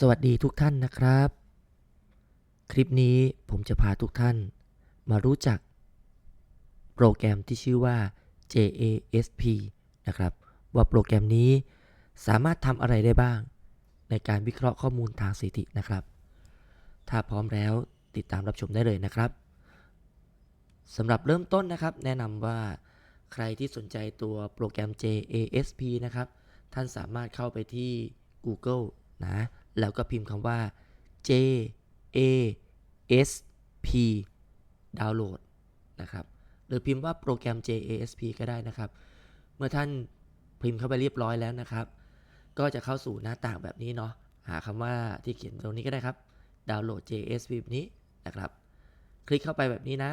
สวัสดีทุกท่านนะครับ คลิปนี้ผมจะพาทุกท่านมารู้จัก โปรแกรมที่ชื่อว่า JASP นะครับ ว่าโปรแกรมนี้สามารถทำอะไรได้บ้าง ในการวิเคราะห์ข้อมูลทางสถิตินะครับ ถ้าพร้อมแล้วติดตามรับชมได้เลยนะครับสำหรับเริ่มต้นนะครับ แนะนำว่าใครที่สนใจตัวโปรแกรม JASP นะครับ ท่านสามารถเข้าไปที่ Google นะ แล้วก็พิมพ์คำว่า J A S P ดาวน์โหลดนะครับ หรือพิมพ์ว่าโปรแกรม JASP ก็ได้นะครับ เมื่อท่านพิมพ์เข้าไปเรียบร้อยแล้วนะครับ ก็จะเข้าสู่หน้าต่างแบบนี้เนาะ หาคำว่าที่เขียนตรงนี้ก็ได้ครับ ดาวน์โหลด JASP แบบนี้นะครับ คลิกเข้าไปแบบนี้นะ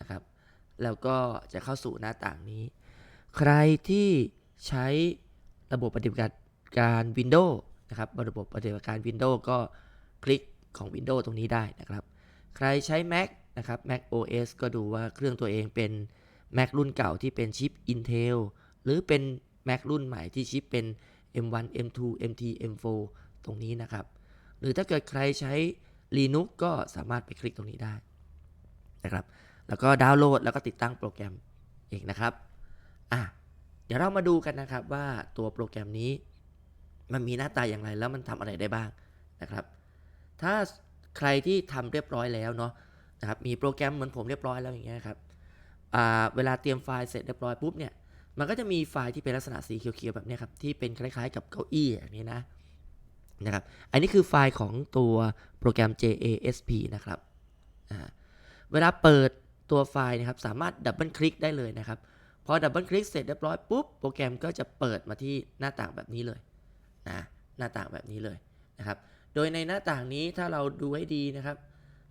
นะครับ แล้วก็จะเข้าสู่หน้าต่างนี้ ใครที่ใช้ระบบปฏิบัติการ Windows นะครับระบบปฏิบัติการ Windows ก็คลิกของ Windows ตรงนี้ได้นะครับ ใครใช้ Mac นะครับ Mac OS ก็ดูว่าเครื่องตัวเองเป็น Mac รุ่นเก่าที่เป็นชิป Intel หรือเป็น Mac รุ่นใหม่ที่ชิปเป็น M1 M2 MT M4 ตรงนี้นะครับ หรือถ้าเกิดใครใช้ Linux ก็สามารถไปคลิกตรงนี้ได้นะครับ แล้วก็ดาวน์โหลดแล้วก็ติดตั้งโปรแกรมเองนะครับ อะ เดี๋ยวเรามาดูกันนะครับว่าตัวโปรแกรมนี้ มันมีหน้าตาอย่างไรแล้วมันทำอะไรได้บ้างนะครับ ถ้าใครที่ทำเรียบร้อยแล้วเนาะนะครับมีโปรแกรมเหมือนผมเรียบร้อยแล้วอย่างเงี้ยครับเวลาเตรียมไฟล์เสร็จเรียบร้อยปุ๊บเนี่ยมันก็จะมีไฟล์ที่เป็นลักษณะสีเขียวๆแบบเนี้ยครับที่เป็นคล้ายๆ กับเก้าอี้อย่างนี้นะนะครับอันนี้คือไฟล์ของตัวโปรแกรม JASP นะครับเวลาเปิดตัวไฟล์นะครับสามารถดับเบิลคลิกได้เลยนะครับพอดับเบิลคลิกเสร็จเรียบร้อยปุ๊บโปรแกรมก็จะเปิดมาที่หน้าต่างแบบนี้เลย นะหน้าต่างแบบนี้เลยนะครับ โดยในหน้าต่างนี้ถ้าเราดูให้ดีนะครับ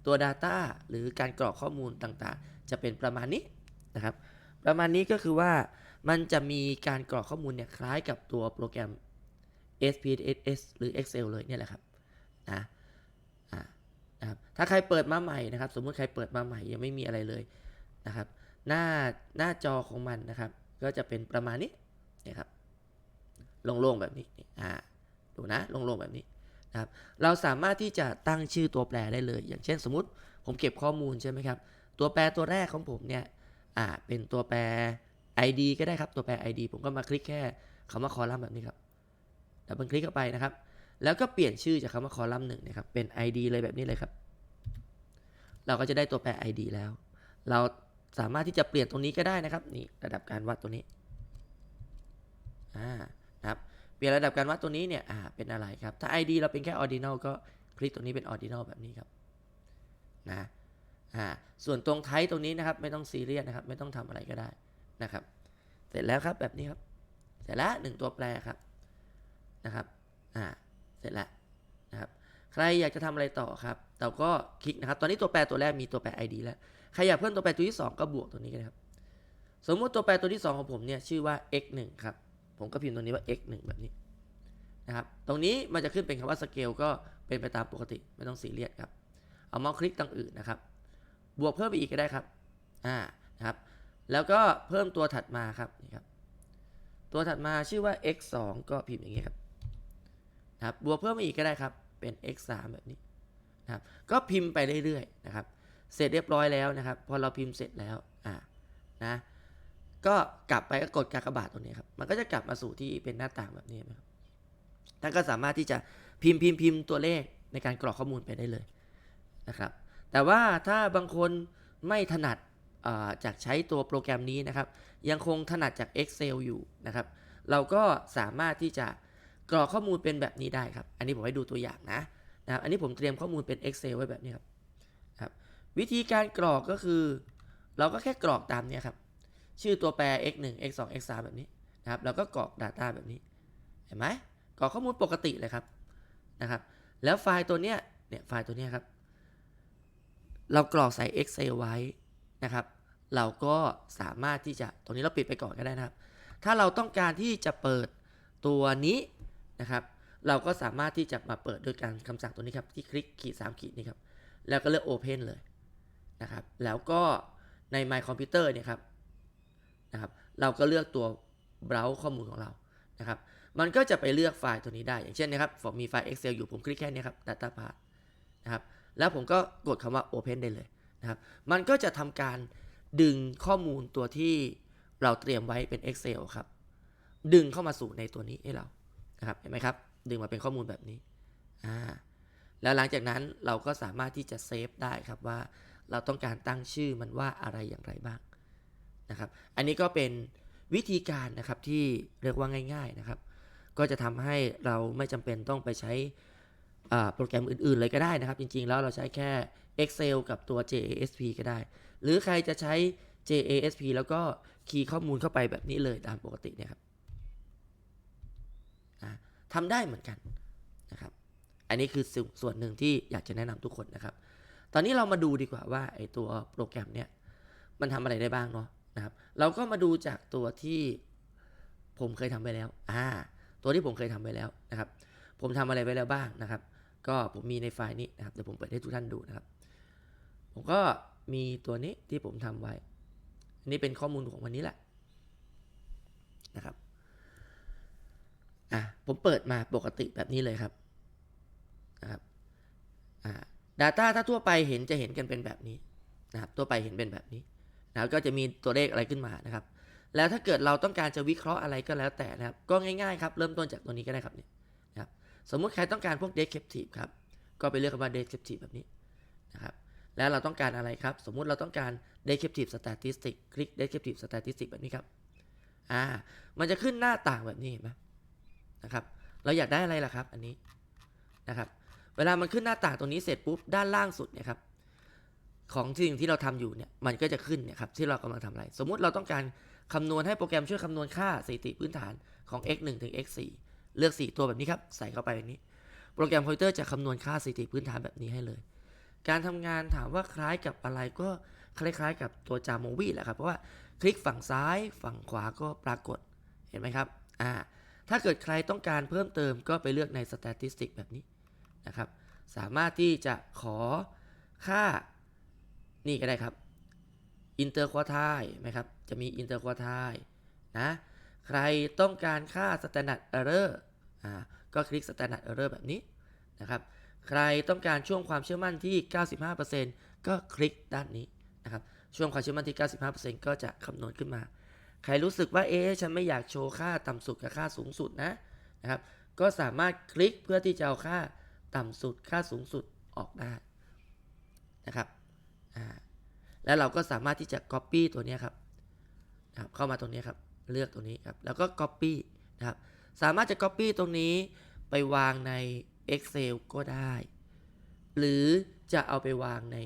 ตัว Data หรือการกรอกข้อมูลต่างๆ จะเป็นประมาณนี้นะครับ ประมาณนี้ก็คือว่ามันจะมีการกรอกข้อมูลเนี่ยคล้ายกับตัวโปรแกรม SPSS หรือ Excel เลยเนี่ยแหละครับนะอ่านะครับถ้าใครเปิดมาใหม่นะครับ สมมุติใครเปิดมาใหม่ยังไม่มีอะไรเลยนะครับ หน้าหน้าจอของมันนะครับ ก็จะเป็นประมาณนี้นะครับ โล่งๆแบบนี้อ่าดูนะโล่งๆแบบนี้นะครับเราสามารถที่จะตั้งชื่อตัวแปรได้เลย อย่างเช่นสมมติผมเก็บข้อมูลใช่ไหมครับ ตัวแปรตัวแรกของผมเนี่ยอ่าเป็นตัวแปร ID ก็ได้ครับตัวแปร ID ผมก็มาคลิกแค่คำว่าคอลัมน์แบบนี้ครับดับเบิลคลิกเข้าไปนะครับ แล้วก็เปลี่ยนชื่อจากคำว่าคอลัมน์หนึ่งนะครับเป็น ID เลยแบบนี้เลยครับ เราก็จะได้ตัวแปร ID แล้ว เราสามารถที่จะเปลี่ยนตรงนี้ก็ได้นะครับนี่ระดับการวัดตัวนี้อ่า นะครับ เปลี่ยนระดับการวัดตัวนี้เนี่ยอ่าเป็นอะไรครับ ถ้า ID เราเป็นแค่ ordinal ก็คลิกตรงนี้เป็น ordinal แบบนี้ครับ นะอ่าส่วนตรงไทป์ตรงนี้นะครับไม่ต้องซีเรียสนะครับ ไม่ต้องทำอะไรก็ได้นะครับ เสร็จแล้วครับแบบนี้ครับ เสร็จแล้วหนึ่งตัวแปรครับนะครับอ่าเสร็จแล้วนะครับ ใครอยากจะทำอะไรต่อครับเราก็คลิกนะครับ ตอนนี้ตัวแปรตัวแรกมีตัวแปร ID แล้วใครอยากเพิ่มตัวแปรตัวที่ 2 ก็บวกตัวนี้กันครับ สมมุติตัวแปรตัวที่ 2 ของผมเนี่ยชื่อว่า x 1ครับ ผมก็พิมพ์ตรงนี้ว่า x 1แบบนี้นะครับ ตรงนี้มันจะขึ้นเป็นคำว่า scale ก็เป็นไปตามปกติไม่ต้องซีเรียสครับ เอาเมาส์คลิกตรงอื่นนะครับ บวกเพิ่มไปอีกก็ได้ครับ อ่า นะครับ แล้วก็เพิ่มตัวถัดมาครับ นี่ครับ ตัวถัดมาชื่อว่า x 2ก็พิมพ์อย่างนี้ครับนะครับ บวกเพิ่มไปอีกก็ได้ครับ เป็น x 3แบบนี้นะครับ ก็พิมพ์ไปเรื่อยๆนะครับ เสร็จเรียบร้อยแล้วนะครับ พอเราพิมพ์เสร็จแล้ว อ่า นะ ก็กลับไปก็กดกากบาทตรงนี้ครับ มันก็จะกลับมาสู่ที่เป็นหน้าต่างแบบนี้นะครับท่านก็สามารถที่จะพิมพ์พิมพ์พิมพ์ตัวเลขในการกรอกข้อมูลไปได้เลยนะครับ แต่ว่าถ้าบางคนไม่ถนัดจากใช้ตัวโปรแกรมนี้นะครับ ยังคงถนัดจาก Excel อยู่นะครับ เราก็สามารถที่จะกรอกข้อมูลเป็นแบบนี้ได้ครับ อันนี้ผมให้ดูตัวอย่างนะนะครับ อันนี้ผมเตรียมข้อมูลเป็น Excel ไว้แบบนี้ครับครับ วิธีการกรอกก็คือ เราก็แค่กรอกตามนี้ครับ ชื่อตัวแปร x 1 x 2 x 3แบบนี้นะครับแล้วก็กรอก Data แบบนี้ เห็นไหมกรอกข้อมูลปกติเลยครับนะครับ แล้วไฟล์ตัวเนี้ยเนี่ยไฟล์ตัวเนี้ยครับ เรากรอกใส่ Excel ไว้นะครับ เราก็สามารถที่จะตรงนี้เราปิดไปก่อนก็ได้นะครับ ถ้าเราต้องการที่จะเปิดตัวนี้นะครับ เราก็สามารถที่จะมาเปิดโดยการคำสั่งตัวนี้ครับ ที่คลิกขีด3ขีดนี่ครับแล้วก็เลือก Open เลยนะครับ แล้วก็ใน My Computer เนี่ยครับ นะครับ เราก็เลือกตัว browse ข้อมูลของเรานะครับ มันก็จะไปเลือกไฟล์ตัวนี้ได้ อย่างเช่นนะครับผมมีไฟล์ Excel อยู่ผมคลิกแค่นี้ครับ Data Path นะครับ แล้วผมก็กดคำว่า Open ได้เลยนะครับ มันก็จะทำการดึงข้อมูลตัวที่เราเตรียมไว้เป็น Excel ครับ ดึงเข้ามาสู่ในตัวนี้ให้เรานะครับ เห็นไหมครับ ดึงมาเป็นข้อมูลแบบนี้อ่าแล้วหลังจากนั้นเราก็สามารถที่จะเซฟได้ครับว่าเราต้องการตั้งชื่อมันว่าอะไรอย่างไรบ้าง นะครับ อันนี้ก็เป็นวิธีการนะครับที่เรียกว่าง่าย ๆนะครับ ก็จะทำให้เราไม่จำเป็นต้องไปใช้โปรแกรมอื่นๆเลยก็ได้นะครับ จริงๆ แล้วเราใช้แค่ Excel กับตัว JASP ก็ได้ หรือใครจะใช้ JASP แล้วก็คีย์ข้อมูลเข้าไปแบบนี้เลยตามปกติเนี่ยครับทำได้เหมือนกันนะครับ อันนี้คือส่วนส่วนหนึ่งที่อยากจะแนะนำทุกคนนะครับ ตอนนี้เรามาดูดีกว่าว่าไอตัวโปรแกรมเนี่ยมันทำอะไรได้บ้างเนาะ นะครับ เราก็มาดูจากตัวที่ผมเคยทำไปแล้ว อ่า ตัวที่ผมเคยทำไปแล้วนะครับ ผมทำอะไรไปแล้วบ้างนะครับ ก็ผมมีในไฟล์นี้นะครับ เดี๋ยวผมเปิดให้ทุกท่านดูนะครับ ผมก็มีตัวนี้ที่ผมทำไว้ อันนี้เป็นข้อมูลของวันนี้แหละนะครับ อะ ผมเปิดมาปกติแบบนี้เลยครับ นะครับ อ่า Data ถ้าทั่วไปเห็นจะเห็นกันเป็นแบบนี้นะครับ ทั่วไปเห็นเป็นแบบนี้ นะก็จะมีตัวเลขอะไรขึ้นมานะครับ แล้วถ้าเกิดเราต้องการจะวิเคราะห์อะไรก็แล้วแต่นะครับ ก็ง่ายๆครับ เริ่มต้นจากตัวนี้ก็ได้ครับเนี่ยนะครับ สมมุติใครต้องการพวก descriptive ครับ ก็ไปเลือกคำว่า descriptive แบบนี้นะครับ แล้วเราต้องการอะไรครับ สมมุติเราต้องการ descriptive statistic คลิก descriptive statistic แบบนี้ครับ อ่า มันจะขึ้นหน้าต่างแบบนี้เห็นไหมนะครับ เราอยากได้อะไรล่ะครับ อันนี้นะครับ เวลามันขึ้นหน้าต่างตรงนี้เสร็จปุ๊บ ด้านล่างสุดเนี่ยครับ ของสิ่งที่เราทำอยู่เนี่ยมันก็จะขึ้นเนี่ยครับที่เรากำลังทำอะไร สมมุติเราต้องการคำนวณให้โปรแกรมช่วยคำนวณค่าสถิติพื้นฐานของ x 1ถึง x 4เลือก 4 ตัวแบบนี้ครับ ใส่เข้าไปแบบนี้ โปรแกรมคอมพิวเตอร์จะคำนวณค่าสถิติพื้นฐานแบบนี้ให้เลย การทำงานถามว่าคล้ายกับอะไรก็คล้ายๆ กับตัวจาโมวีแหละครับเพราะว่าคลิกฝั่งซ้ายฝั่งขวาก็ปรากฏเห็นไหมครับอ่าถ้าเกิดใครต้องการเพิ่มเติมก็ไปเลือกใน statistic แบบนี้นะครับสามารถที่จะขอค่า นี่ก็ได้ครับอินเตอร์ควอไทไหมครับ จะมีอินเตอร์ควอไทนะ ใครต้องการค่า standard error อ่า ก็คลิก standard error แบบนี้นะครับ ใครต้องการช่วงความเชื่อมั่นที่ 95%ก็คลิกด้านนี้นะครับ ช่วงความเชื่อมั่นที่ 95%ก็จะคำนวณขึ้นมา ใครรู้สึกว่า เอ๊ฉันไม่อยากโชว์ค่าต่ำสุดกับค่าสูงสุดนะ นะครับ ก็สามารถคลิกเพื่อที่จะเอาค่าต่ำสุด ค่าสูงสุดออกได้นะครับ แล้วเราก็สามารถที่จะ Copy ตัวนี้ครับนะครับ เข้ามาตรงนี้ครับ เลือกตัวนี้ครับ แล้วก็ Copy นะครับ สามารถจะ Copy ตรงนี้ไปวางใน Excel ก็ได้ หรือจะเอาไปวางใน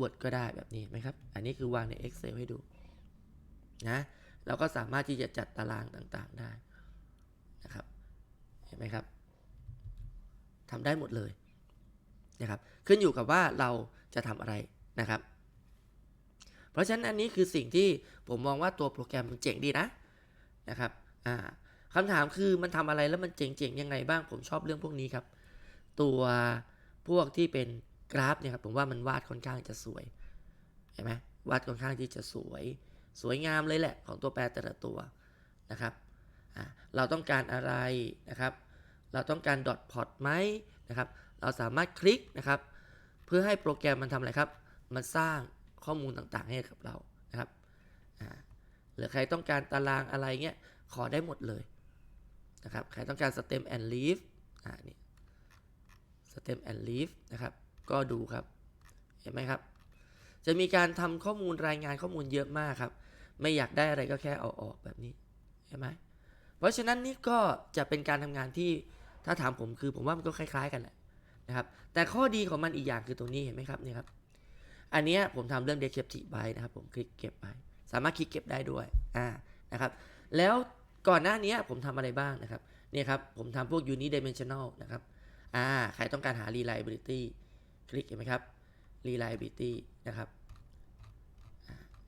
Word ก็ได้แบบนี้ไหมครับ อันนี้คือวางใน Excel ให้ดูนะเราก็สามารถที่จะจัดตารางต่างๆได้นะครับ เห็นไหมครับทำได้หมดเลยนะครับ ขึ้นอยู่กับว่าเราจะทำอะไร นะครับ เพราะฉะนั้นอันนี้คือสิ่งที่ผมมองว่าตัวโปรแกรมมันเจ๋งดีนะนะครับอ่าคำถามคือมันทำอะไรแล้วมันเจ๋งๆยังไงบ้างผมชอบเรื่องพวกนี้ครับ ตัวพวกที่เป็นกราฟเนี่ยครับผมว่ามันวาดค่อนข้างจะสวยเห็นไหมวาดค่อนข้างที่จะสวยสวยงามเลยแหละของตัวแปรแต่ละตัวนะครับเราต้องการอะไรนะครับ เราต้องการ dot plot ไหมนะครับ เราสามารถคลิกนะครับ เพื่อให้โปรแกรมมันทำอะไรครับ มันสร้างข้อมูลต่างๆให้กับเรานะครับหรือใครต้องการตารางอะไรเงี้ยขอได้หมดเลยนะครับใครต้องการ stem and leaf อ่านี่ stem and leaf นะครับ ก็ดูครับ เห็นไหมครับ จะมีการทำข้อมูลรายงานข้อมูลเยอะมากครับ ไม่อยากได้อะไรก็แค่เอาออกแบบนี้ เห็นไหมเพราะฉะนั้นนี่ก็จะเป็นการทำงานที่ถ้าถามผมคือผมว่ามันก็คล้าย ๆ กันแหละนะครับ แต่ข้อดีของมันอีกอย่างคือตรงนี้เห็นไหมครับนี่ครับ อันนี้ผมทำเรื่อง descriptive ไว้นะครับผมคลิกเก็บไว้สามารถคลิกเก็บได้ด้วยอ่านะครับ แล้วก่อนหน้านี้ผมทำอะไรบ้างนะครับเนี่ยครับผมทำพวก unidimensional นะครับอ่าใครต้องการหา reliability คลิกเห็นไหมครับ reliability นะครับ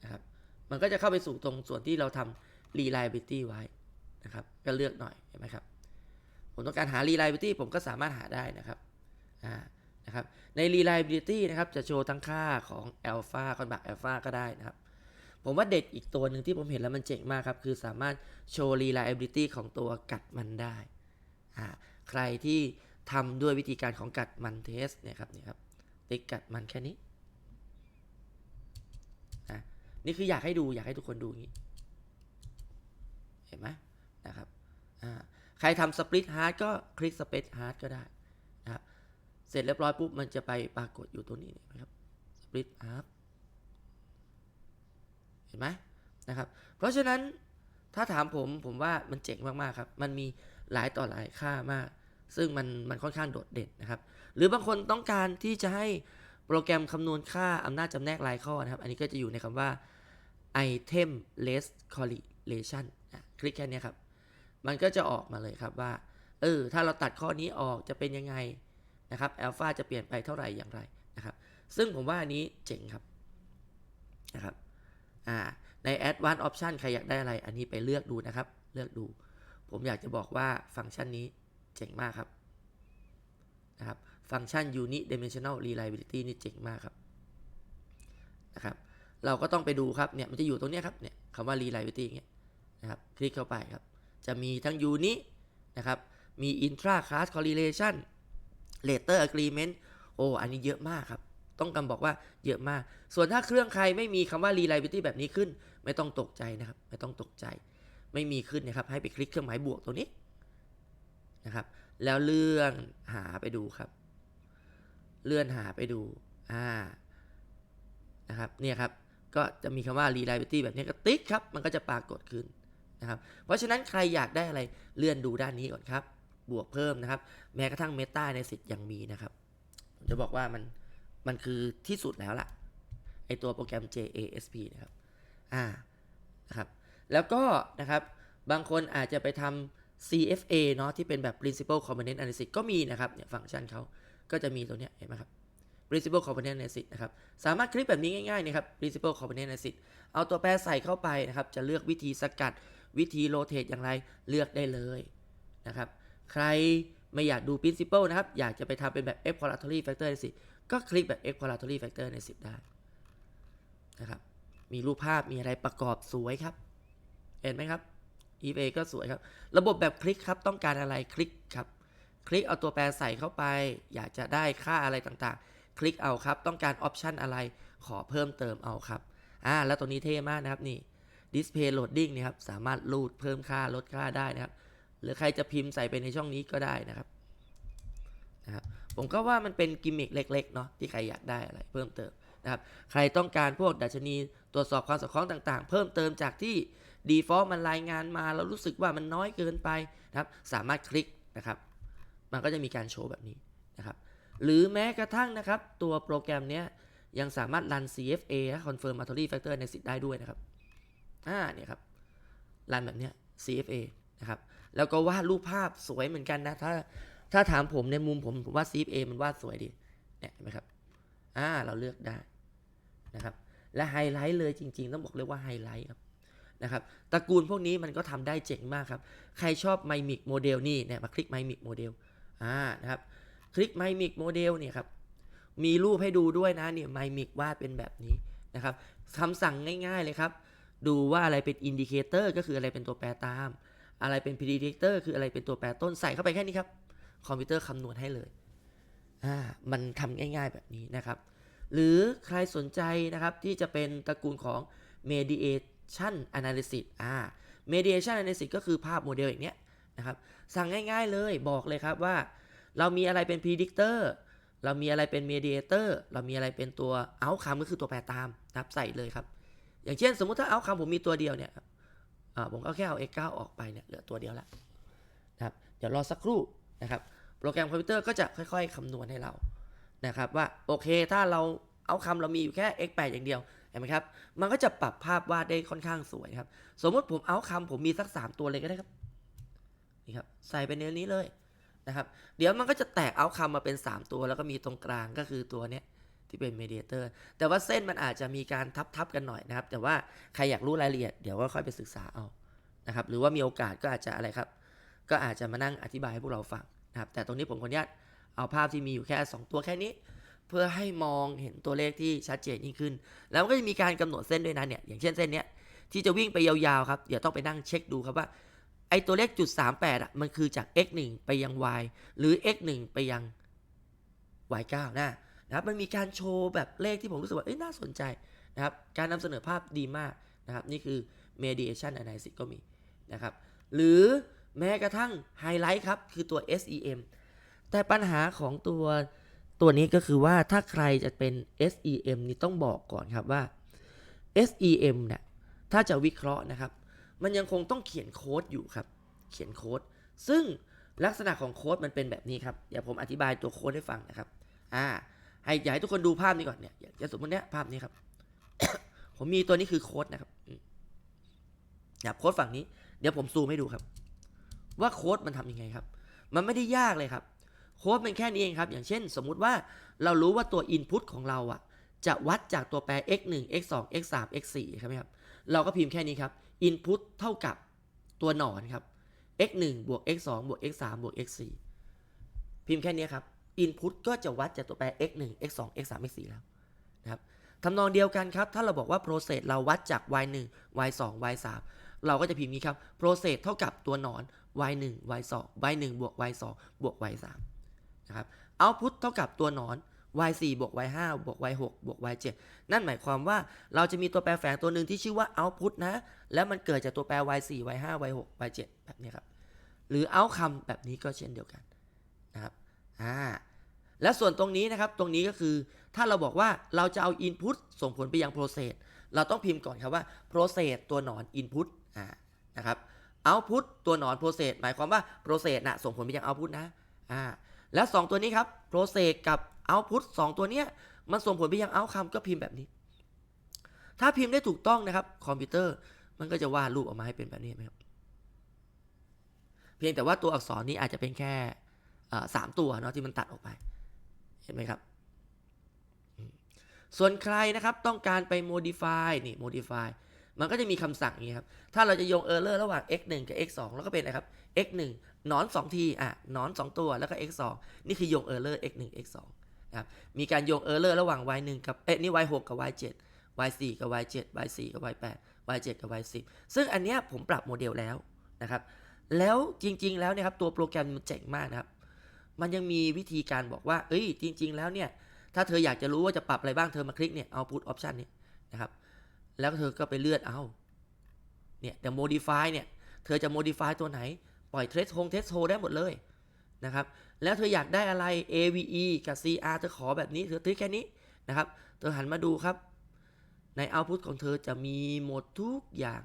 นะครับมันก็จะเข้าไปสู่ตรงส่วนที่เราทำ reliability ไว้นะครับ ก็เลือกหน่อยเห็นไหมครับ ผมต้องการหา reliability ผมก็สามารถหาได้นะครับอ่า นะครับ ใน reliability นะครับ จะโชว์ทั้งค่าของ alpha คอนบัก alpha ก็ได้นะครับ ผมว่าเด็ดอีกตัวหนึ่งที่ผมเห็นแล้วมันเจ๋งมากครับ คือสามารถโชว์ reliability ของตัวกัดมันได้ ใครที่ทำด้วยวิธีการของกัดมันเทสเนี่ยครับเนี่ยครับ ติ๊กกัดมันแค่นี้อะนี่คืออยากให้ดูอยากให้ทุกคนดูอย่างนี้ เห็นไหมนะครับใครทำสปริตฮาร์ดก็คลิกสปริตฮาร์ดก็ได้ เสร็จเรียบร้อยปุ๊บมันจะไปปรากฏอยู่ตัวนี้นะครับสปริตฮาร์ดเห็นไหมนะครับ เพราะฉะนั้นถ้าถามผมผมว่ามันเจ๋งมากๆครับ มันมีหลายต่อหลายค่ามาก ซึ่งมันมันค่อนข้างโดดเด่นนะครับ หรือบางคนต้องการที่จะให้โปรแกรมคำนวณค่าอำนาจจำแนกรายข้อนะครับ อันนี้ก็จะอยู่ในคำว่า item less correlation คลิกแค่นี้ครับ มันก็จะออกมาเลยครับว่า เออ ถ้าเราตัดข้อนี้ออกจะเป็นยังไง นะครับอัลฟาจะเปลี่ยนไปเท่าไหร่อย่างไรนะครับ ซึ่งผมว่าอันนี้เจ๋งครับนะครับอ่าใน advanced option ใครอยากได้อะไร อันนี้ไปเลือกดูนะครับ เลือกดู ผมอยากจะบอกว่าฟังก์ชันนี้เจ๋งมากครับนะครับ ฟังก์ชัน uni dimensional reliability นี่เจ๋งมากครับนะครับ เราก็ต้องไปดูครับ เนี่ย มันจะอยู่ตรงนี้ครับ เนี่ยคำว่า reliability เงี้ยนะครับ คลิกเข้าไปครับ จะมีทั้ง uni นะครับ มี intra class correlation later agreement โอ้ อันนี้เยอะมากครับ ต้องกำบอกว่าเยอะมาก ส่วนถ้าเครื่องใครไม่มีคำว่า reliability แบบนี้ขึ้น ไม่ต้องตกใจนะครับ ไม่ต้องตกใจ ไม่มีขึ้นนะครับ ให้ไปคลิกเครื่องหมายบวกตัวนี้นะครับ แล้วเลื่อนหาไปดูครับ เลื่อนหาไปดู อ่า นะครับ เนี่ยครับ ก็จะมีคำว่า reliability แบบนี้ก็ติ๊กครับ มันก็จะปรากฏขึ้นนะครับ เพราะฉะนั้นใครอยากได้อะไรเลื่อนดูด้านนี้ก่อนครับ บวกเพิ่มนะครับ แม้กระทั่ง Meta ในสิทธิ์ยังมีนะครับ ผมจะบอกว่ามันมันคือที่สุดแล้วล่ะไอตัวโปรแกรม JASP นะครับอ่านะครับ แล้วก็นะครับบางคนอาจจะไปทำ CFA เนาะที่เป็นแบบ principal component analysis ก็มีนะครับเนี่ยฟังก์ชันเขาก็จะมีตัวเนี้ยเห็นไหมครับ principal component analysis นะครับ สามารถคลิกแบบนี้ง่ายๆนะครับ principal component analysis เอาตัวแปรใส่เข้าไปนะครับ จะเลือกวิธีสกัด วิธี rotate อย่างไรเลือกได้เลยนะครับ ใครไม่อยากดู principal นะครับ อยากจะไปทำเป็นแบบ exploratory factor analysis ก็คลิกแบบ exploratory factor analysis ได้นะครับ มีรูปภาพมีอะไรประกอบสวยครับ เห็นไหมครับ EVA ก็สวยครับ ระบบแบบคลิกครับ ต้องการอะไรคลิกครับ คลิกเอาตัวแปรใส่เข้าไป อยากจะได้ค่าอะไรต่างๆ คลิกเอาครับ ต้องการออปชันอะไร ขอเพิ่มเติมเอาครับ อ่า แล้วตัวนี้เท่มากนะครับนี่ Display Loading นี่ครับ สามารถรูดเพิ่มค่าลดค่าได้นะครับ หรือใครจะพิมพ์ใส่ไปในช่องนี้ก็ได้นะครับนะครับ ผมก็ว่ามันเป็นกิมมิคเล็กๆเนาะที่ใครอยากได้อะไรเพิ่มเติมนะครับใครต้องการพวกดัชนีตรวจสอบความสอดคล้องต่างๆ เพิ่มเติมจากที่ default มันรายงานมาแล้วรู้สึกว่ามันน้อยเกินไปนะครับสามารถคลิกนะครับ มันก็จะมีการโชว์แบบนี้นะครับหรือแม้กระทั่งนะครับตัวโปรแกรมเนี้ยยังสามารถรัน CFA confirmatory factor analysis ได้ด้วยนะครับอ่าเนี่ยครับรันแบบเนี้ย CFA นะครับ แล้วก็วาดรูปภาพสวยเหมือนกันนะ ถ้าถ้าถามผมในมุมผมผมว่า CFA มันวาดสวยดีเนี่ยเห็นไหมครับอ่าเราเลือกได้นะครับ และไฮไลท์เลยจริง ๆ ต้องบอกเลยว่าไฮไลท์ครับนะครับตระกูลพวกนี้มันก็ทำได้เจ๋งมากครับ ใครชอบ Mimic Model นี่เนี่ยมาคลิก Mimic Model อ่านะครับคลิก Mimic Model เนี่ยครับมีรูปให้ดูด้วยนะเนี่ย Mimic วาดเป็นแบบนี้นะครับคำสั่งง่ายๆเลยครับ ดูว่าอะไรเป็น Indicator ก็คืออะไรเป็นตัวแปรตาม อะไรเป็น Predictor คืออะไรเป็นตัวแปรต้นใส่เข้าไปแค่นี้ครับ คอมพิวเตอร์คำนวณให้เลยอ่ามันทำง่ายๆแบบนี้นะครับ หรือใครสนใจนะครับที่จะเป็นตระกูลของ mediation analysis อ่า mediation analysis ก็คือภาพโมเดลอย่างเนี้ยนะครับ สั่งง่ายๆเลยบอกเลยครับว่า เรามีอะไรเป็น predictor เรามีอะไรเป็น mediator เรามีอะไรเป็นตัว outcome ก็คือตัวแปรตามนะครับใส่เลยครับ อย่างเช่นสมมุติถ้า outcome ผมมีตัวเดียวเนี่ย ผมก็แค่เอา x 9 ออกไปเนี่ยเหลือตัวเดียวละนะครับเดี๋ยวรอสักครู่นะครับโปรแกรมคอมพิวเตอร์ก็จะค่อยๆคำนวณให้เรานะครับว่าโอเคถ้าเราเอาคำเรามีอยู่แค่ x 8 อย่างเดียวเห็นไหมครับ มันก็จะปรับภาพวาดได้ค่อนข้างสวยครับ สมมติผมเอาคำผมมีสัก 3 ตัวเลยก็ได้ครับ นี่ครับ ใส่ไปในนี้เลยนะครับ เดี๋ยวมันก็จะแตกเอาคำมาเป็น 3 ตัว แล้วก็มีตรงกลางก็คือตัวเนี้ย ที่เป็น mediator แต่ว่าเส้นมันอาจจะมีการทับๆกันหน่อยนะครับ แต่ว่าใครอยากรู้รายละเอียดเดี๋ยวก็ค่อยไปศึกษาเอานะครับ หรือว่ามีโอกาสก็อาจจะอะไรครับ ก็อาจจะมานั่งอธิบายให้พวกเราฟังนะครับ แต่ตรงนี้ผมขออนุญาตเอาภาพที่มีอยู่แค่ 2 ตัวแค่นี้ เพื่อให้มองเห็นตัวเลขที่ชัดเจนยิ่งขึ้น แล้วก็จะมีการกำหนดเส้นด้วยนะเนี่ยอย่างเช่นเส้นเนี้ยที่จะวิ่งไปยาวๆครับเดี๋ยวต้องไปนั่งเช็คดูครับว่าไอตัวเลขจุด38อะมันคือจาก x 1ไปยัง y หรือ x 1ไปยัง y 9นะ นะครับมันมีการโชว์แบบเลขที่ผมรู้สึกว่าเอ้ยน่าสนใจนะครับการนำเสนอภาพดีมากนะครับนี่คือ mediation analysis ก็มีนะครับหรือแม้กระทั่งไฮไลท์ครับคือตัว SEM แต่ปัญหาของตัวตัวนี้ก็คือว่าถ้าใครจะเป็น SEM นี่ต้องบอกก่อนครับว่า SEM เนี่ยถ้าจะวิเคราะห์นะครับ มันยังคงต้องเขียนโค้ดอยู่ครับ เขียนโค้ด ซึ่งลักษณะของโค้ดมันเป็นแบบนี้ครับ เดี๋ยวผมอธิบายตัวโค้ดให้ฟังนะครับ อ่า ให้อยากให้ทุกคนดูภาพนี้ก่อนเนี่ยอย่างสมมติเนี้ยภาพนี้ครับ ผมมีตัวนี้คือโค้ดนะครับอืมนะครับโค้ดฝั่งนี้ เดี๋ยวผมซูมให้ดูครับ ว่าโค้ดมันทำยังไงครับ มันไม่ได้ยากเลยครับ โค้ดมันแค่นี้เองครับ อย่างเช่น สมมุติว่าเรารู้ว่าตัว Input ของเราอะจะวัดจากตัวแปร x 1 x 2 x 3 x 4ใช่ไหมครับ เราก็พิมพ์แค่นี้ครับ input เท่ากับตัวหนอนครับ x 1บวก x 2บวก x 3บวก x 4พิมพ์แค่นี้ครับ input ก็จะวัดจากตัวแปร x 1 x 2 x 3 x 4แล้วนะครับทำนองเดียวกันครับ ถ้าเราบอกว่า process เราวัดจาก y 1 y 2 y 3เราก็จะพิมพ์นี้ครับ process เท่ากับตัวหนอน y 1 y 2 y 1บวก y 2บวก y 3นะครับ output เท่ากับตัวหนอน y 4บวก y 5บวก y 6บวก y 7นั่นหมายความว่าเราจะมีตัวแปรแฝงตัวหนึ่งที่ชื่อว่า output นะ แล้วมันเกิดจากตัวแปร y 4 y 5 y 6 y 7แบบนี้ครับ หรือ outcome แบบนี้ก็เช่นเดียวกันนะครับ อ่า และส่วนตรงนี้นะครับตรงนี้ก็คือถ้าเราบอกว่าเราจะเอา input ส่งผลไปยัง process เราต้องพิมพ์ก่อนครับว่า process ตัวหนอน input อ่านะครับ output ตัวหนอน process หมายความว่า process นะส่งผลไปยัง output นะอ่าแล้ว2ตัวนี้ครับ process กับ output 2 ตัวเนี้ยมันส่งผลไปยัง outcome ก็พิมพ์แบบนี้ ถ้าพิมพ์ได้ถูกต้องนะครับคอมพิวเตอร์มันก็จะวาดรูปออกมาให้เป็นแบบนี้นไหมครับเพียงแต่ว่าตัวอักษรนี้อาจจะเป็นแค่สามตัวเนาะที่มันตัดออกไป เห็นไหมครับ ส่วนใครนะครับต้องการไป modify นี่ modify มันก็จะมีคำสั่งอย่างนี้ครับ ถ้าเราจะโยง error ระหว่าง x 1กับ x 2แล้วก็เป็นอะไรครับ x 1หนอน 2 ที อะหนอน 2 ตัว แล้วก็ x 2นี่คือโยง error x 1 x 2นะครับ มีการโยง error ระหว่าง y 1กับ เอ๊ะ นี่ y 6กับ y 7 y 4กับ y 7 y 4กับ y 8 y 7กับ y 10ซึ่งอันเนี้ยผมปรับโมเดลแล้วนะครับ แล้วจริงๆ แล้วเนี่ยครับตัวโปรแกรมมันเจ๋งมากนะครับ มันยังมีวิธีการบอกว่า เอ้ย จริง ๆ แล้วเนี่ย ถ้าเธออยากจะรู้ว่าจะปรับอะไรบ้าง เธอมาคลิกเนี่ย output option เนี่ยนะครับ แล้วเธอก็ไปเลือนเอา เนี่ย แต่ modify เนี่ย เธอจะ modify ตัวไหน ปล่อย thresh home thresh hole ได้หมดเลยนะครับ แล้วเธออยากได้อะไร AVE กับ CR เธอขอแบบนี้ เธอติ๊กแค่นี้นะครับ เธอหันมาดูครับ ใน output ของเธอจะมีหมดทุกอย่าง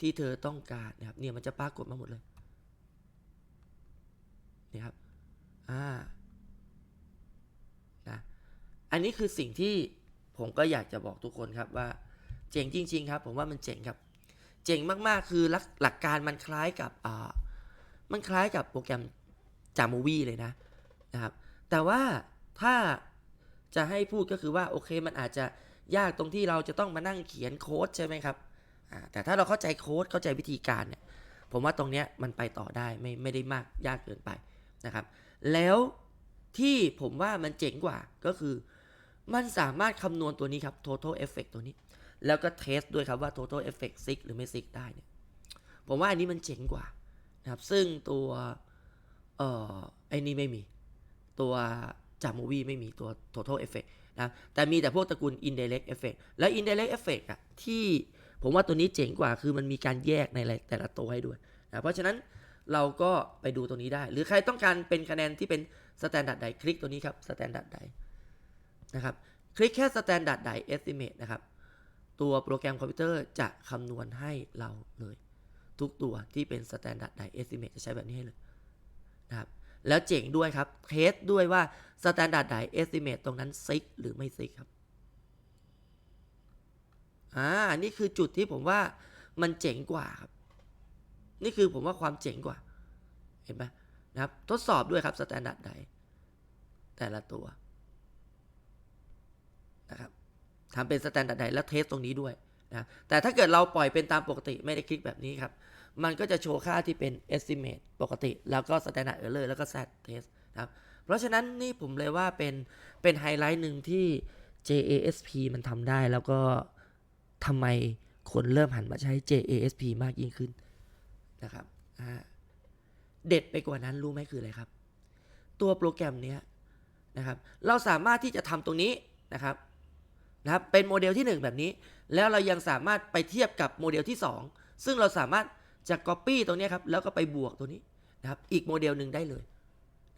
ที่เธอต้องการนะครับ เนี่ยมันจะปรากฏมาหมดเลยนี่ครับ อ่านะอันนี้คือสิ่งที่ผมก็อยากจะบอกทุกคนครับว่า เจ๋งจริง ๆ ครับ ผมว่ามันเจ๋งครับ เจ๋งมากๆคือหลักหลักการมันคล้ายกับอ่ามันคล้ายกับโปรแกรมจามูวี่เลยนะนะครับ แต่ว่าถ้าจะให้พูดก็คือว่าโอเคมันอาจจะยากตรงที่เราจะต้องมานั่งเขียนโค้ดใช่ไหมครับอ่าแต่ถ้าเราเข้าใจโค้ดเข้าใจวิธีการเนี่ยผมว่าตรงเนี้ยมันไปต่อได้ไม่ไม่ได้มากยากเกินไปนะครับ แล้วที่ผมว่ามันเจ๋งกว่าก็คือ มันสามารถคำนวณตัวนี้ครับ total effect ตัวนี้ แล้วก็เทสด้วยครับว่า total effect ซิกหรือไม่ซิกได้เนี่ยผมว่าอันนี้มันเจ๋งกว่านะครับ ซึ่งตัวเอ่อไอ้นี่ไม่มี ตัวจามูวี่ไม่มีตัว total effect นะแต่มีแต่พวกตระกูล indirect effect และ indirect effect อะที่ผมว่าตัวนี้เจ๋งกว่าคือมันมีการแยกในแต่ละตัวให้ด้วยนะเพราะฉะนั้น เราก็ไปดูตัวนี้ได้ หรือใครต้องการเป็นคะแนนที่เป็น standard ใดคลิกตัวนี้ครับ standard ใดนะครับ คลิกแค่ standard ใด estimate นะครับ ตัวโปรแกรมคอมพิวเตอร์จะคำนวณให้เราเลย ทุกตัวที่เป็น standard ใด estimate จะใช้แบบนี้ให้เลยนะครับแล้วเจ๋งด้วยครับ เทสด้วยว่า standard ใด estimate ตรงนั้นซิกหรือไม่ซิกครับอ่านี่คือจุดที่ผมว่ามันเจ๋งกว่าครับ นี่คือผมว่าความเจ๋งกว่า เห็นไหมนะครับ ทดสอบด้วยครับ standard ใดแต่ละตัวนะครับทำเป็น standard ใดแล้วเทสตรงนี้ด้วยนะแต่ถ้าเกิดเราปล่อยเป็นตามปกติไม่ได้คลิกแบบนี้ครับ มันก็จะโชว์ค่าที่เป็น estimate ปกติ แล้วก็ standard error แล้วก็ set test นะครับเพราะฉะนั้นนี่ผมเลยว่าเป็นเป็นไฮไลท์หนึ่งที่ JASP มันทำได้แล้วก็ทำไมคนเริ่มหันมาใช้ JASP มากยิ่งขึ้น นะครับเด็ดไปกว่านั้นรู้ไหมคืออะไรครับ ตัวโปรแกรมเนี้ยนะครับ เราสามารถที่จะทำตรงนี้นะครับนะครับ เป็นโมเดลที่ 1 แบบนี้ แล้วเรายังสามารถไปเทียบกับโมเดลที่ 2 ซึ่งเราสามารถจะ Copy ตรงนี้ครับ แล้วก็ไปบวกตัวนี้นะครับ อีกโมเดลหนึ่งได้เลย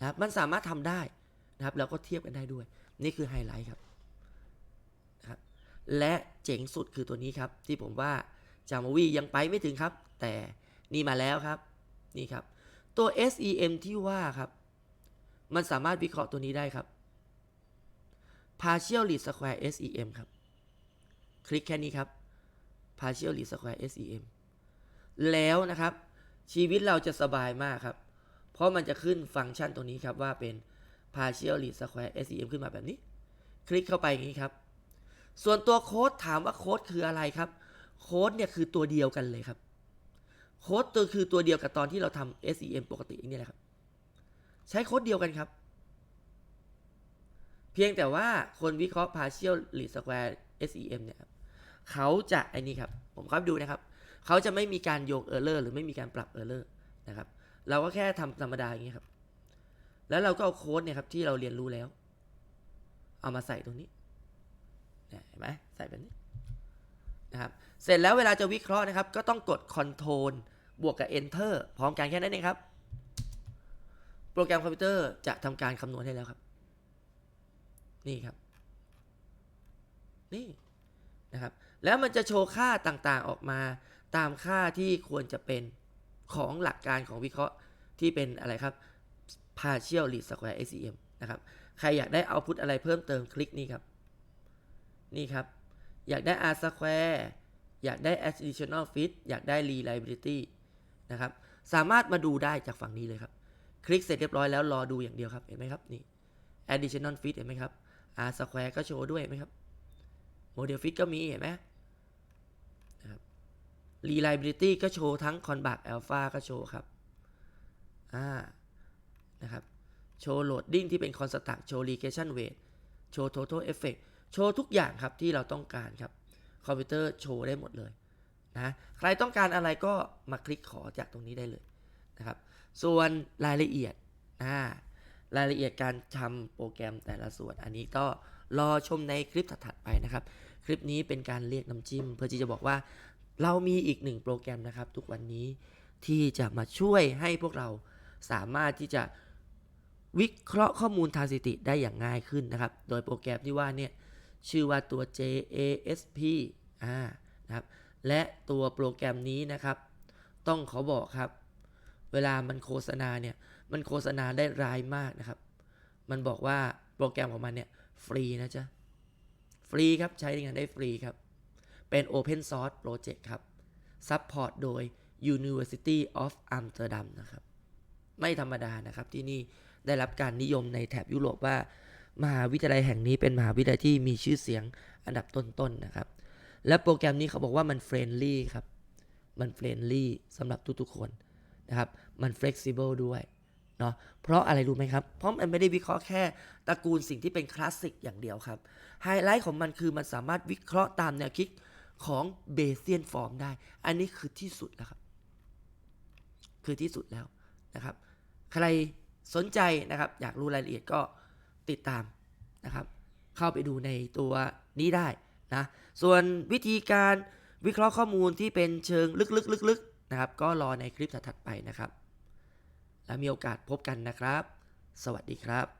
นะครับ มันสามารถทำได้นะครับ แล้วก็เทียบกันได้ด้วย นี่คือไฮไลท์ครับนะครับ และเจ๋งสุดคือตัวนี้ครับ ที่ผมว่าจามวียังไปไม่ถึงครับ แต่ นี่มาแล้วครับ นี่ครับ ตัว SEM ที่ว่าครับ มันสามารถวิเคราะห์ตัวนี้ได้ครับ partial least square SEM ครับ คลิกแค่นี้ครับ partial least square SEM แล้วนะครับ ชีวิตเราจะสบายมากครับ เพราะมันจะขึ้นฟังก์ชันตรงนี้ครับว่าเป็น partial least square SEM ขึ้นมาแบบนี้ คลิกเข้าไปอย่างนี้ครับ ส่วนตัวโค้ดถามว่าโค้ดคืออะไรครับ โค้ดเนี่ยคือตัวเดียวกันเลยครับ โค้ดตัวคือตัวเดียวกับตอนที่เราทำ SEM ปกตินี่แหละครับ ใช้โค้ดเดียวกันครับ เพียงแต่ว่าคนวิเคราะห์ partial least square SEM เนี่ยครับเขาจะไอ้นี่ครับ ผมครับดูนะครับ เขาจะไม่มีการโยง error หรือไม่มีการปรับ error นะครับ เราก็แค่ทำธรรมดาอย่างนี้ครับ แล้วเราก็เอาโค้ดเนี่ยครับที่เราเรียนรู้แล้ว เอามาใส่ตรงนี้เนี่ยเห็นไหมใส่แบบนี้ นะครับเสร็จแล้วเวลาจะวิเคราะห์นะครับ ก็ต้องกด Control บวกกับ Enter พร้อมกันแค่นั้นเองครับ โปรแกรมคอมพิวเตอร์จะทำการคำนวณให้แล้วครับ นี่ครับ นี่นะครับ แล้วมันจะโชว์ค่าต่างๆออกมาตามค่าที่ควรจะเป็นของหลักการของวิเคราะห์ที่เป็นอะไรครับ partial least square SEM นะครับ ใครอยากได้ output อะไรเพิ่มเติมคลิกนี่ครับ นี่ครับ อยากได้ r square อยากได้ additional fit อยากได้ reliability นะครับ สามารถมาดูได้จากฝั่งนี้เลยครับ คลิกเสร็จเรียบร้อยแล้วรอดูอย่างเดียวครับ เห็นไหมครับ นี่ additional fit เห็นไหมครับ r square ก็โชว์ด้วยเห็นไหมครับ model fit ก็มีเห็นไหมนะครับ reliability ก็โชว์ทั้ง conbug alpha ก็โชว์ครับ อ่า นะครับ โชว์ loading ที่เป็น construct โชว์ regression weight โชว์ total effect โชว์ทุกอย่างครับที่เราต้องการครับคอมพิวเตอร์โชว์ได้หมดเลยนะใครต้องการอะไรก็มาคลิกขอจากตรงนี้ได้เลยนะครับ ส่วนรายละเอียดอ่ารายละเอียดการทำโปรแกรมแต่ละส่วน อันนี้ก็รอชมในคลิปถัดๆไปนะครับ คลิปนี้เป็นการเรียกน้ำจิ้ม เพื่อที่จะบอกว่าเรามีอีกหนึ่งโปรแกรมนะครับ ทุกวันนี้ที่จะมาช่วยให้พวกเราสามารถที่จะวิเคราะห์ข้อมูลทางสถิติได้อย่างง่ายขึ้นนะครับ โดยโปรแกรมที่ว่าเนี่ย ชื่อว่าตัว JASP อ่านะครับและตัวโปรแกรมนี้นะครับ ต้องขอบอกครับ เวลามันโฆษณาเนี่ย มันโฆษณาได้ร้ายมากนะครับ มันบอกว่าโปรแกรมของมันเนี่ย ฟรีนะจ๊ะ ฟรีครับใช้งานได้ฟรีครับ เป็น Open Source Project ครับ Support โดย University of Amsterdam นะครับ ไม่ธรรมดานะครับที่นี่ได้รับการนิยมในแถบยุโรปว่า มหาวิทยาลัยแห่งนี้เป็นมหาวิทยาลัยที่มีชื่อเสียงอันดับต้นๆนนะครับ และโปรแกรมนี้เขาบอกว่ามันเฟรนลี่ครับ มันเฟรนลี่สำหรับทุกๆคนนะครับ มัน flexible ด้วยเนาะ เพราะอะไรรู้ไหมครับ เพราะมันไม่ได้วิเคราะห์แค่ตระกูลสิ่งที่เป็นคลาสสิกอย่างเดียวครับ ไฮไลท์ของมันคือมันสามารถวิเคราะห์ตามแนวคิดของเบเซียนฟอร์มได้ อันนี้คือที่สุดแล้วครับ คือที่สุดแล้วนะครับ ใครสนใจนะครับ อยากรู้รายละเอียดก็ ติดตามนะครับ เข้าไปดูในตัวนี้ได้นะส่วนวิธีการวิเคราะห์ข้อมูลที่เป็นเชิงลึกๆๆๆนะครับ ก็รอในคลิปถัดไปนะครับ แล้วมีโอกาสพบกันนะครับ สวัสดีครับ